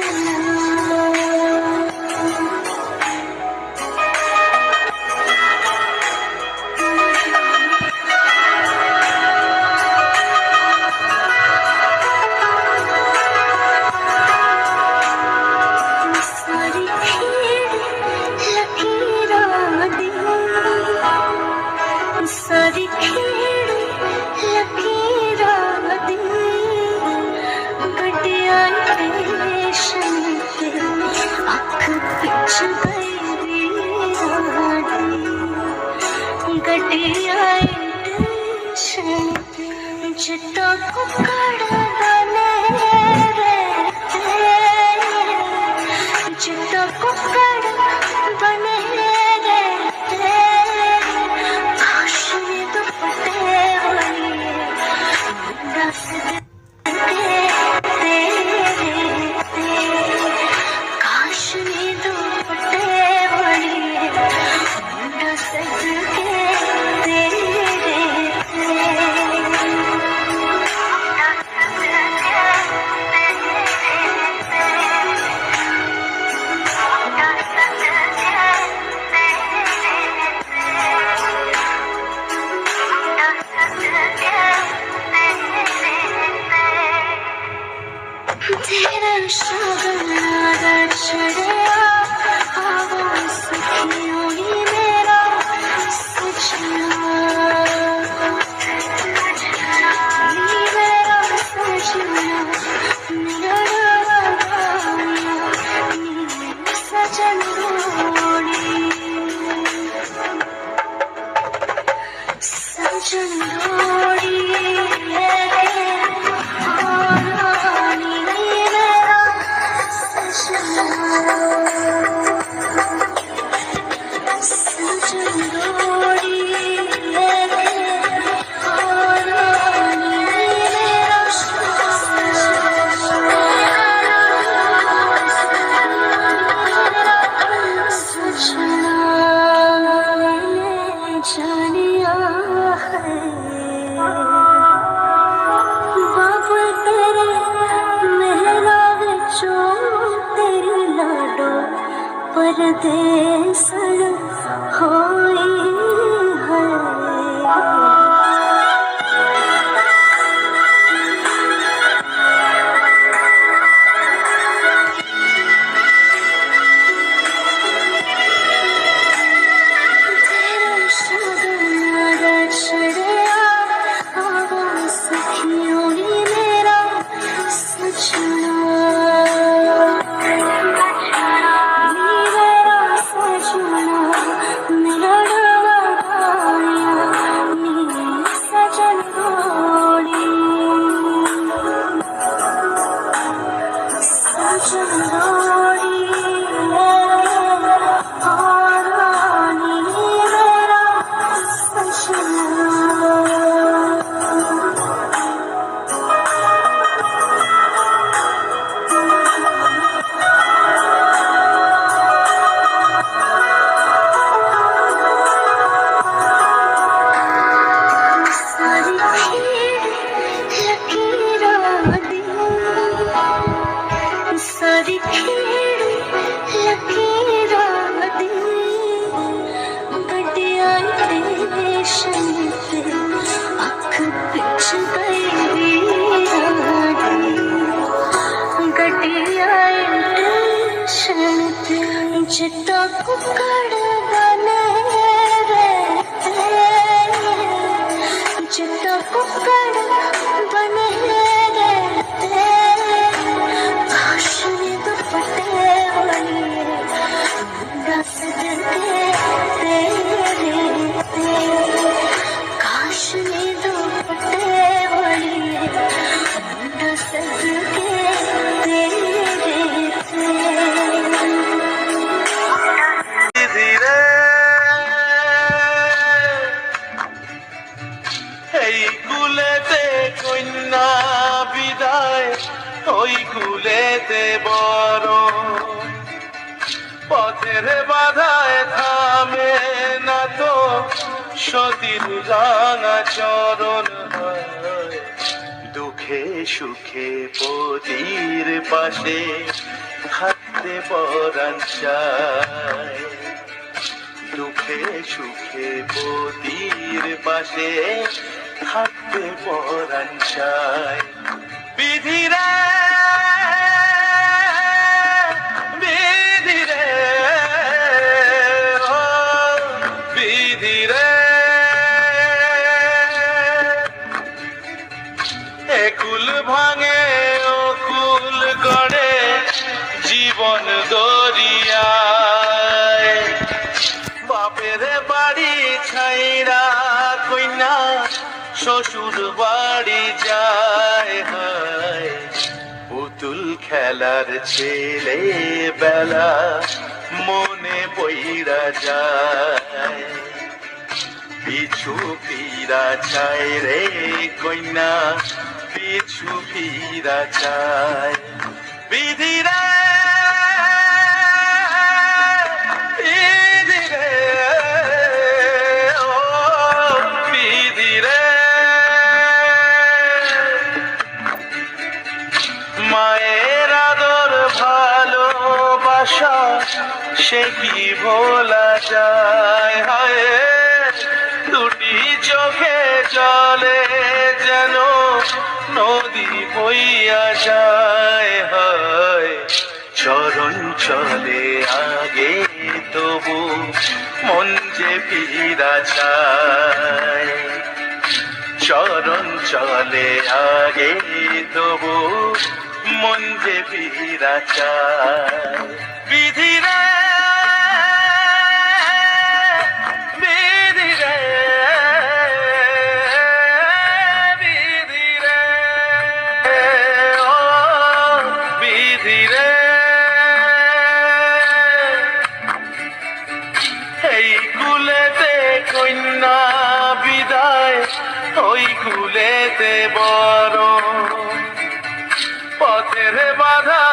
Show me. दिया intention जितना कुकड़ा kind of যেতে বড়। পথের বাধায় থামে না তো, সতীর রাঙা চরণ দুঃখে সুখে পতির পাশে থাকতে পরাণ দুঃখে সুখে পতির পাশে থাকতে পরাণ চায়। শ্বশুর বাড়ি যায়, হায়। পুতুল খেলার ছেলে বেলা মনে পইরা যায়। পিছু ফিরা চায় রে কইনা, পিছু ফিরা চায়। সে কি ভোলা যায়? হায়, দুটি চোখে জলে যেন নদী বইয়া যায়। হয়, চরণ চলে আগে তবু মন যে ফিরা চায় চরণ চলে আগে তবু মন যে ফিরা চায় পথের বাধা